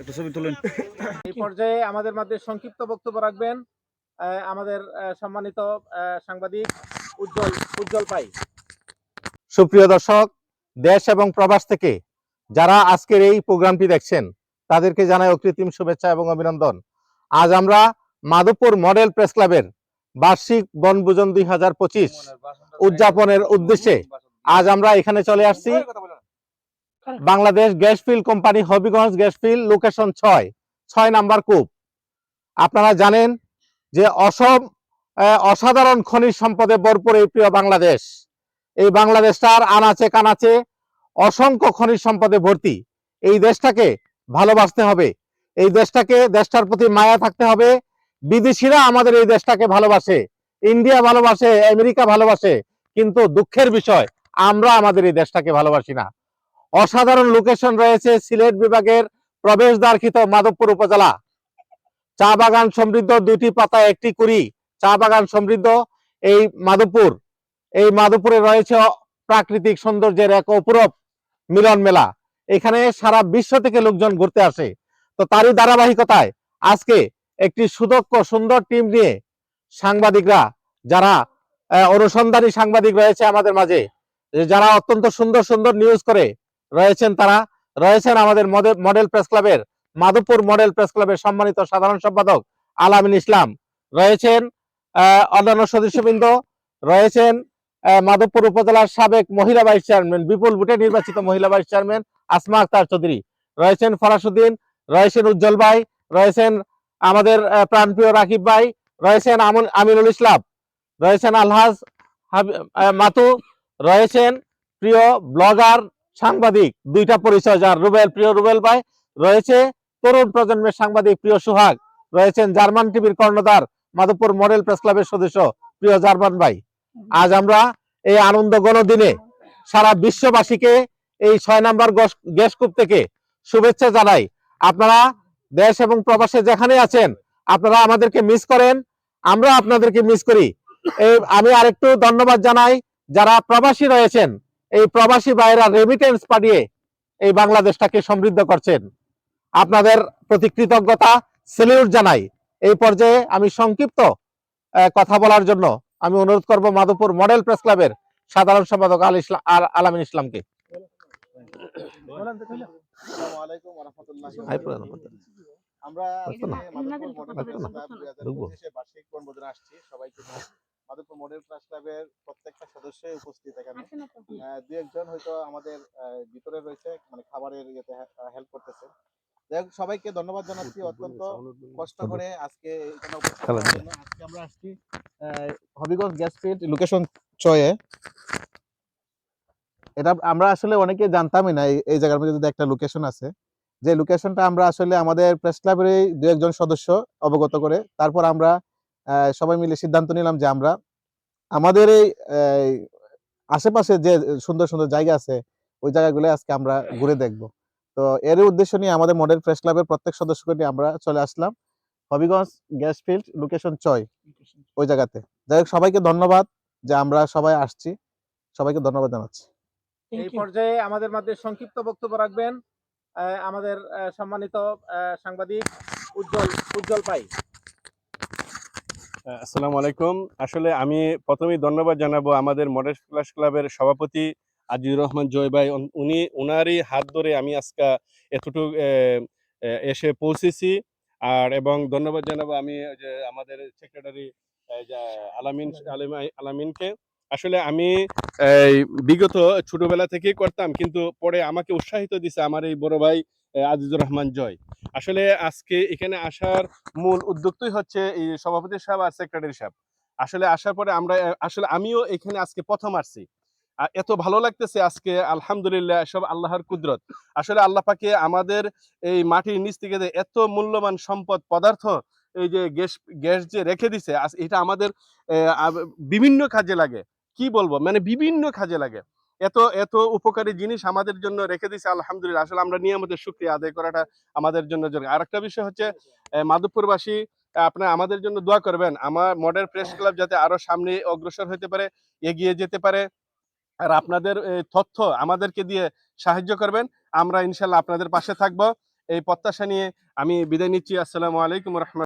একটা ছবি তুলেন। এই পর্যায়ে আমাদের মধ্যে সংক্ষিপ্ত বক্তব্য রাখবেন আমাদের সম্মানিত সাংবাদিক উজ্জ্বল উজ্জ্বল পাই। সুপ্রিয় দর্শক দেশ এবং প্রবাস থেকে যারা আজকের এই প্রোগ্রামটি দেখছেন তাদেরকে জানাই অকৃত্রিম শুভেচ্ছা এবং অভিনন্দন। আজ আমরা মাধবপুর মডেল প্রেস ক্লাবের বার্ষিক বনভোজন দুই হাজার পঁচিশ উদযাপনের উদ্দেশ্যে আজ আমরা এখানে চলে আসছি। Bangladesh gas field company Habiganj gas field location ছয় ছয় নাম্বার কূপ। আপনারা জানেন যে অসম অসাধারণ খনিজ সম্পদে ভরপুর এই প্রিয় বাংলাদেশ। এই বাংলাদেশটার আনাচে কানাচে অসংখ্য খনিজ সম্পদে ভর্তি। এই দেশটাকে ভালোবাসতে হবে। এই দেশটাকে, দেশটার প্রতি মায়া থাকতে হবে। বিদেশিরা আমাদের এই দেশটাকে ভালোবাসে। ইন্ডিয়া ভালোবাসে, আমেরিকা ভালোবাসে। কিন্তু দুঃখের বিষয়, আমরা আমাদের এই দেশটাকে ভালোবাসি না। অসাধারণ লোকেশন রয়েছে সিলেট বিভাগের প্রবেশদ্বারকৃত মাধবপুর উপজেলা। চা বাগান সমৃদ্ধ দুটি পাতা, একটি কুড়ি, চা বাগান সমৃদ্ধ এই মাধবপুর। এই মাধবপুরে রয়েছে প্রাকৃতিক সৌন্দর্যের এক অপূরব মিলন মেলা। এখানে সারা বিশ্ব থেকে লোকজন ঘুরতে আসে। তো তারই ধারাবাহিকতায় আজকে একটি সুদক্ষ, সুন্দর টিম নিয়ে সাংবাদিকরা, যারা অনুসন্ধানী সাংবাদিক রয়েছে আমাদের মাঝে যারা অত্যন্ত সুন্দর সুন্দর নিউজ করে রয়েছেন তারা। রয়েছেন আমাদের মডেল প্রেস ক্লাবের, মাধবপুর মডেল প্রেস ক্লাবের সম্মানিত সাধারণ সম্পাদক আলামিন ইসলাম। রয়েছেন অন্যান্য সদস্যবৃন্দ। রয়েছেন মাধবপুর উপজেলার সাবেক মহিলা ভাইস চেয়ারম্যান, বিপুল ভোটে নির্বাচিত মহিলা ভাইস চেয়ারম্যান আসমা আক্তার চৌধুরী। রয়েছেন ফরাসুদ্দিন, রয়েছেন উজ্জ্বল ভাই, রয়েছেন আমাদের প্রাণপ্রিয় রাকিব ভাই, রয়েছেন আমিনুল ইসলাম। রয়েছেন আলহাজ মাতু। রয়েছেন প্রিয় ব্লগার সাংবাদিক, দুইটা পরিচয় যার, রুবেল, প্রিয় রুবেল ভাই। রয়েছে তরুণ প্রজন্মের সাংবাদিক, প্রিয় সুহাগ। রয়েছেন জার্মান টিভির কর্ণধার, মাধবপুর মডেল প্রেস ক্লাবের সদস্য, প্রিয় জার্মান ভাই। আজ আমরা এই আনন্দ দিনে সারা বিশ্ববাসীকে এই ছয় নাম্বার গস- গ্যাস কূপ থেকে শুভেচ্ছা জানাই। আপনারা দেশ এবং প্রবাসে যেখানে আছেন, আপনারা আমাদেরকে মিস করেন। আমরা আপনাদেরকে মিস করি। এই আমি আরেকটু ধন্যবাদ জানাই যারা প্রবাসী রয়েছেন এই প্রবাসী ভাইয়েরা রেমিটেন্স পাঠিয়ে এই বাংলাদেশটাকে সমৃদ্ধ করছেন আপনাদের প্রতি কৃতজ্ঞতা সেলিউট জানাই এই পর্যায়ে আমি সংক্ষিপ্ত কথা বলার জন্য আমি অনুরোধ করব মাধবপুর মডেল প্রেস ক্লাবের সাধারণ সম্পাদক আল ইসলাম আল- আলামিন ইসলামকে আমরা আসতো না? আজকে মাধবপুর মডেল আসতো না? প্রেস ক্লাব ঢুকবো? 2025 এ বার্ষিক আসছি সবাইকে নিয়ে। মাধবপুর মডেল প্রেস ক্লাবের প্রত্যেকটা সদস্যই উপস্থিত এখানে। দু একজন হয়তো আমাদের ভিতরে রয়েছে মানে খাবারের ইয়েতে হেল্প করতেছে। সবাইকে ধন্যবাদ জানাচ্ছি অত্যন্ত কষ্ট করে আজকে। আজকে আমরা আসছি হবিগঞ্জ গ্যাস ফিল্ড লোকেশন চয়ে এটা আমরা আসলে অনেকে জানতামই না এই- জায়গার মধ্যে যদি একটা লোকেশন আছে। যে লোকেশনটা আমরা আসলে আমাদের প্রেস ক্লাবের দু একজন সদস্য অবগত করে তারপর আমরা সবাই মিলে সিদ্ধান্ত নিলাম যে আমরা আমাদের এই আশেপাশে যে সুন্দর সুন্দর জায়গা আছে ওই জায়গাগুলো আজকে আমরা ঘুরে দেখব। তো এর উদ্দেশ্য নিয়ে আমাদের মডেল প্রেস ক্লাবের প্রত্যেক সদস্যকে নিয়ে আমরা চলে আসলাম। হবিগঞ্জ গ্যাস ফিল্ড লোকেশন চয় ওই জায়গাতে। যাই হোক সবাইকে ধন্যবাদ যে আমরা সবাই আসছি। সবাইকে ধন্যবাদ জানাচ্ছি। এই পর্যায়ে আমাদের মধ্যে সংক্ষিপ্ত বক্তব্য রাখবেন আহ, আমাদের আহ, সম্মানিত আহ, সাংবাদিক উজ্জ্বল উজ্জ্বল পাই আসসালামু আলাইকুম। আসলে আমি প্রথমেই ধন্যবাদ জানাব আমাদের মডেল ক্লাস ক্লাবের সভাপতি আজিজুর রহমান জয় ভাই। উন- ওনারই হাত ধরে আমি আজকে এতটুকু এসে পৌঁছেছি। আর, এবং ধন্যবাদ জানাব আমি যে আমাদের সেক্রেটারি আলামিন আলামি- আলামিনকে। আসলে আমি এই, বিগত ছোটবেলা থেকেই করতাম কিন্তু পরে আমাকে উৎসাহিত দিছে আমার এই বড় ভাই আজিজুর রহমান জয়। আসলে আজকে এখানে আসার মূল উদ্যোক্তই হচ্ছে এই সভাপতি সাহেব আর সেক্রেটারি সাহেব। আসলে আসার পরে আমরা আসলে আমিও এখানে আজকে প্রথম আসছি। এত ভালো লাগতেছে আজকে আলহামদুলিল্লাহ সব আল্লাহর কুদরত। আসলে আল্লাহ পাকে আমাদের এই মাটির নিচ থেকে এত মূল্যবান সম্পদ পদার্থ এই যে গ্যাস গ্যাস যে রেখে দিছে এটা আমাদের বিভিন্ন কাজে লাগে। কি বলব? মানে বিভিন্ন কাজে লাগে। এত এত উপকারী জিনিস আমাদের জন্য রেখে দিছে আলহামদুলিল্লাহ। আসলে আমরা নিয়মিত শুক্রিয়া আদায় করাটা আমাদের জন্য জরুরি। আরেকটা বিষয় হচ্ছে মাধবপুরবাসী আপনার আমাদের জন্য দোয়া করবেন। আমার মডেল প্রেস ক্লাব যাতে আরও সামনে অগ্রসর হতে পারে এগিয়ে যেতে পারে। আর আপনাদের তথ্য আমাদেরকে দিয়ে সাহায্য করবেন। আমরা ইনশাল্লাহ আপনাদের পাশে থাকব। এই প্রত্যাশা নিয়ে আমি বিদায় নিচ্ছি। আসসালামু আলাইকুম রহমতুল্লাহ।